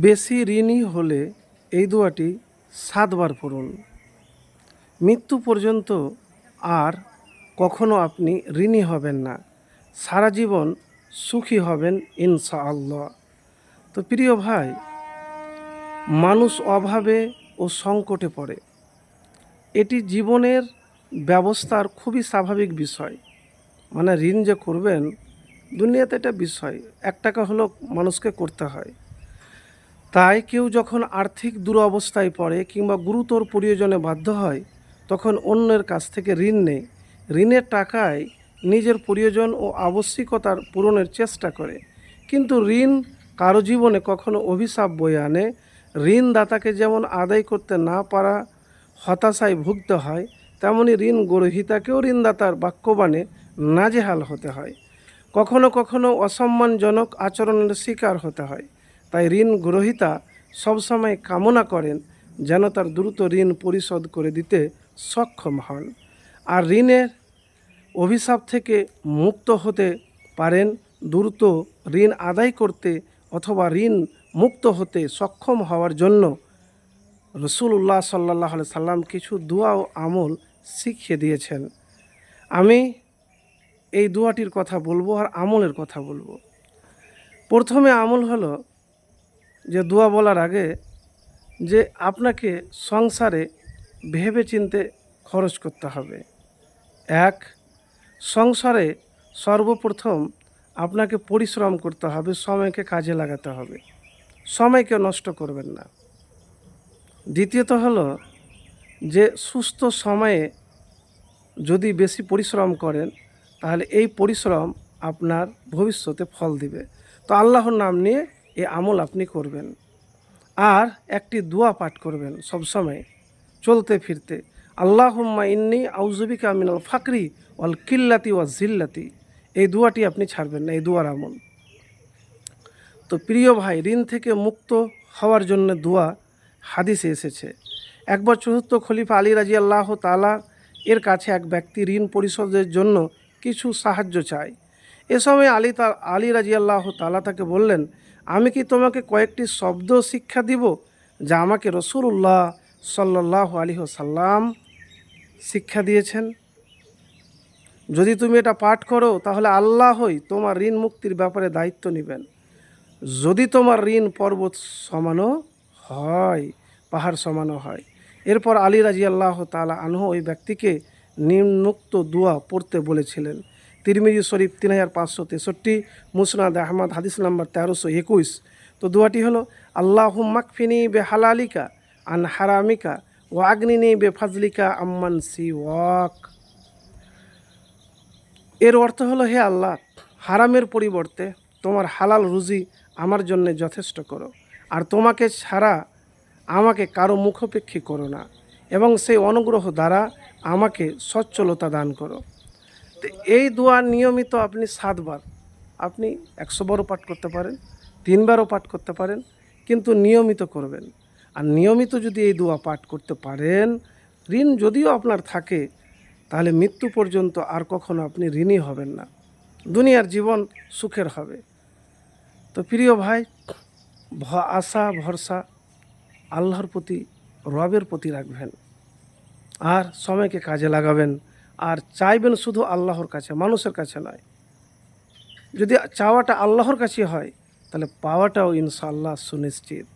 বেশি ঋণী হলে এই দোয়াটি সাতবার পড়ুন। মৃত্যু পর্যন্ত আর কখনো আপনি ঋণী হবেন না। সারা জীবন সুখী হবেন ইনশাআল্লাহ। তো প্রিয় ভাই, মানুষ অভাবে ও সংকটে পড়ে। এটি জীবনের ব্যবস্থার খুবই স্বাভাবিক বিষয়। মানে ঋণ যে করবেন, দুনিয়াতে এটা বিষয়। এক টাকা হলেও মানুষকে করতে হয়। তাই কেউ যখন আর্থিক দুরবস্থায় পড়ে কিংবা গুরুতর প্রয়োজনে বাধ্য হয়, তখন অন্যের কাছ থেকে ঋণ নেয়। ঋণের টাকায় নিজের প্রয়োজন ও আবশ্যিকতার পূরণের চেষ্টা করে। কিন্তু ঋণ কারও জীবনে কখনো অভিশাপ বয়ে আনে। ঋণদাতাকে যেমন আদায় করতে না পারা হতাশায় ভুগতে হয়, তেমনি ঋণ গ্রহীতাকেও ঋণদাতার বাক্যবাণে নাজেহাল হতে হয়। কখনো কখনো অসম্মানজনক আচরণের শিকার হতে হয়। তাই ঋণ গ্রহীতা সবসময় কামনা করেন যেন তার দ্রুত ঋণ পরিশোধ করে দিতে সক্ষম হন। আর ঋণের অভিশাপ থেকে মুক্ত হতে পারেন, দ্রুত ঋণ আদায় করতে অথবা ঋণ মুক্ত হতে সক্ষম হওয়ার জন্য রসুল্লাহ সাল্লাহ সাল্লাম কিছু দোয়া ও আমল শিখিয়ে দিয়েছেন। আমি এই দোয়াটির কথা বলব আর আমলের কথা বলব। প্রথমে আমল হলো যে দোয়া বলার আগে যে আপনাকে সংসারে ভেবে চিনতে খরচ করতে হবে। এক, সংসারে সর্বপ্রথম আপনাকে পরিশ্রম করতে হবে, সময়কে কাজে লাগাতে হবে। সময়কে নষ্ট করবেন না। দ্বিতীয়ত হলো যে সুস্থ সময়ে যদি বেশি পরিশ্রম করেন, তাহলে এই পরিশ্রম আপনার ভবিষ্যতে ফল দিবে। তো আল্লাহর নাম নিয়ে এই আমল আপনি করবেন। আর একটি দোয়া পাঠ করবেন সব সময় চলতে ফিরতে। আল্লাহুম্মা ইন্নি আউজুবিকা মিনাল ফাকরি ওয়াল কিল্লাতি ওয়া জিল্লাতি। এই দোয়াটি আপনি ছাড়বেন না, এই দোয়ার আমল। তো প্রিয় ভাই, ঋণ থেকে মুক্ত হওয়ার জন্য দোয়া হাদিসে এসেছে। একবার চতুর্থ খলিফা আলী রাজি আল্লাহ তালা এর কাছে এক ব্যক্তি ঋণ পরিশোধের জন্য কিছু সাহায্য চায়। এ সময় আলী তা, আলী রাজি আল্লাহ তালা তাকে বললেন আমি কি তোমাকে কয়েকটি শব্দ শিক্ষা দিব যা আমাকে রসুল্লাহ সাল্লাহ আলী সাল্লাম শিক্ষা দিয়েছেন? যদি তুমি এটা পাঠ করো, তাহলে আল্লাহই তোমার ঋণ মুক্তির ব্যাপারে দায়িত্ব নেবেন। যদি তোমার ঋণ পর্বত সমানও হয়, পাহাড় সমানো হয়। এরপর আলী রাজি আল্লাহ তালা আনহ ওই ব্যক্তিকে নিম্নোক্ত দোয়া পড়তে বলেছিলেন। তিরমিজি শরীফ তিন হাজার পাঁচশো তেষট্টি, মুসনাদ আহমদ, হাদিস নাম্বার তেরোশো একুশ। তো দোয়াটি হলো আল্লাহ মাকফিনি বে হালালিকা আন হারামিকা ও আগ্নিনি বে ফাজলিকা আম্মান সি ওয়াক এর অর্থ হলো, হে আল্লাহ, হারামের পরিবর্তে তোমার হালাল রুজি আমার জন্য যথেষ্ট করো, আর তোমাকে ছাড়া আমাকে কারও মুখোপেক্ষী করো না, এবং সেই অনুগ্রহ দ্বারা আমাকে সচ্ছলতা দান করো। তো এই দোয়া নিয়মিত আপনি সাতবার। আপনি একশো বারও পাঠ করতে পারেন, তিনবারও পাঠ করতে পারেন, কিন্তু নিয়মিত করবেন। আর নিয়মিত যদি এই দোয়া পাঠ করতে পারেন, ঋণ যদিও আপনার থাকে, তাহলে মৃত্যু পর্যন্ত আর কখনো আপনি ঋণী হবেন না। দুনিয়ার জীবন সুখের হবে। তো প্রিয় ভাই আশা, ভরসা আল্লাহর প্রতি, রবের প্রতি রাখবেন। আর সময়কে কাজে লাগাবেন। আর চাইবেন শুধু আল্লাহর কাছে, মানুষের কাছে নয়। যদি চাওয়াটা আল্লাহর কাছে হয়, তাহলে পাওয়াটাও ইনশাল্লাহ সুনিশ্চিত।